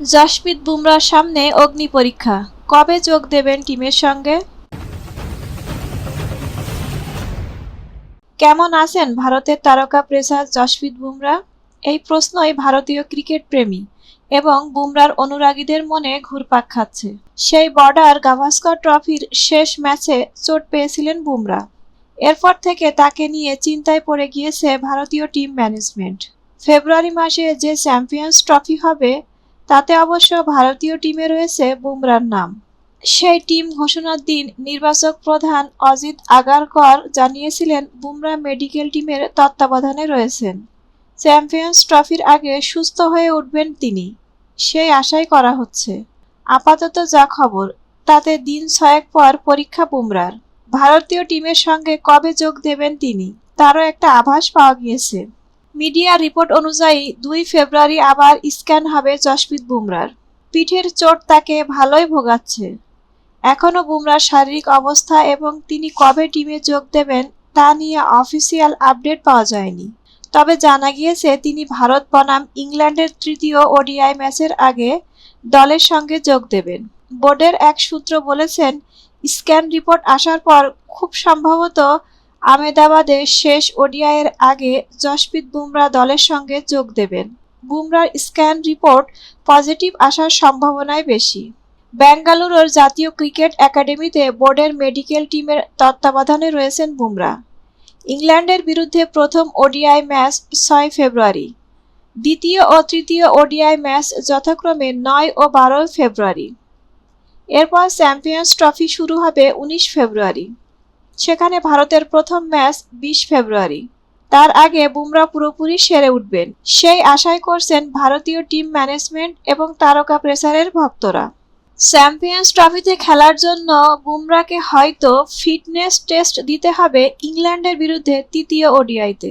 জশপ্রীত বুমরার সামনে অগ্নি পরীক্ষা। কবে যোগ দেবেন টিমের সঙ্গে? কেমন আছেন ভারতের তারকা প্রেসার জশপ্রীত বুমরা? এই প্রশ্নই ভারতীয় ক্রিকেট প্রেমী এবং বুমরার অনুরাগীদের মনে ঘুরপাক খাচ্ছে। সেই বর্ডার গাভাস্কর ট্রফির শেষ ম্যাচে চোট পেয়েছিলেন বুমরা। এরপর থেকে তাকে নিয়ে চিন্তায় পড়ে গিয়েছে ভারতীয় টিম ম্যানেজমেন্ট। ফেব্রুয়ারি মাসে যে চ্যাম্পিয়ন্স ট্রফি হবে তাতে অবশ্য ভারতীয় টিমে রয়েছে বুমরার নাম। সেই টিম ঘোষণার দিন নির্বাচক প্রধান অজিত আগারকর জানিয়েছিলেন বুমরা মেডিকেল টিমের তত্ত্বাবধানে রয়েছেন। চ্যাম্পিয়ন্স ট্রফির আগে সুস্থ হয়ে উঠবেন তিনি। সেই আশাই করা হচ্ছে। আপাতত যা খবর, তাতে দিন ছয়েক পর পরীক্ষা বুমরার ভারতীয় টিমের সঙ্গে কবে যোগ দেবেন তিনি, তারও একটা আভাস পাওয়া গিয়েছে। মিডিয়া রিপোর্ট অনুযায়ী দুই ফেব্রুয়ারি আবার স্ক্যান হবে জশপ্রীত বুমরার। পিঠের চোট তাকে ভালোই ভোগাচ্ছে। এখনও বুমরার শারীরিক অবস্থা এবং তিনি কবে টিমে যোগ দেবেন তা নিয়ে অফিসিয়াল আপডেট পাওয়া যায়নি। তবে জানা গিয়েছে, তিনি ভারত বনাম ইংল্যান্ডের তৃতীয় ওডিআই ম্যাচের আগে দলের সঙ্গে যোগ দেবেন। বোর্ডের এক সূত্র বলেছেন, স্ক্যান রিপোর্ট আসার পর খুব সম্ভবত আমেদাবাদে শেষ ওডিআইয়ের আগে জশপ্রীত বুমরা দলের সঙ্গে যোগ দেবেন। বুমরার স্ক্যান রিপোর্ট পজিটিভ আসার সম্ভাবনাই বেশি। বেঙ্গালুরুর জাতীয় ক্রিকেট একাডেমিতে বোর্ডের মেডিকেল টিমের তত্ত্বাবধানে রয়েছেন বুমরা। ইংল্যান্ডের বিরুদ্ধে প্রথম ওডিআই ম্যাচ ছয় ফেব্রুয়ারি। দ্বিতীয় ও তৃতীয় ওডিআই ম্যাচ যথাক্রমে নয় ও বারোই ফেব্রুয়ারি। এরপর চ্যাম্পিয়ন্স ট্রফি শুরু হবে উনিশ ফেব্রুয়ারি। সেখানে ভারতের প্রথম ম্যাচ বিশ ফেব্রুয়ারি। তার আগে বুমরা পুরোপুরি সেরে উঠবেন। সেই আশাই করছেন ভারতীয় টিম ম্যানেজমেন্ট এবং তারকা প্রেসারের ভক্তরা। চ্যাম্পিয়ন্স ট্রফিতে খেলার জন্য বুমরাকে হয়তো ফিটনেস টেস্ট দিতে হবে ইংল্যান্ডের বিরুদ্ধে তৃতীয় ওডিআইতে।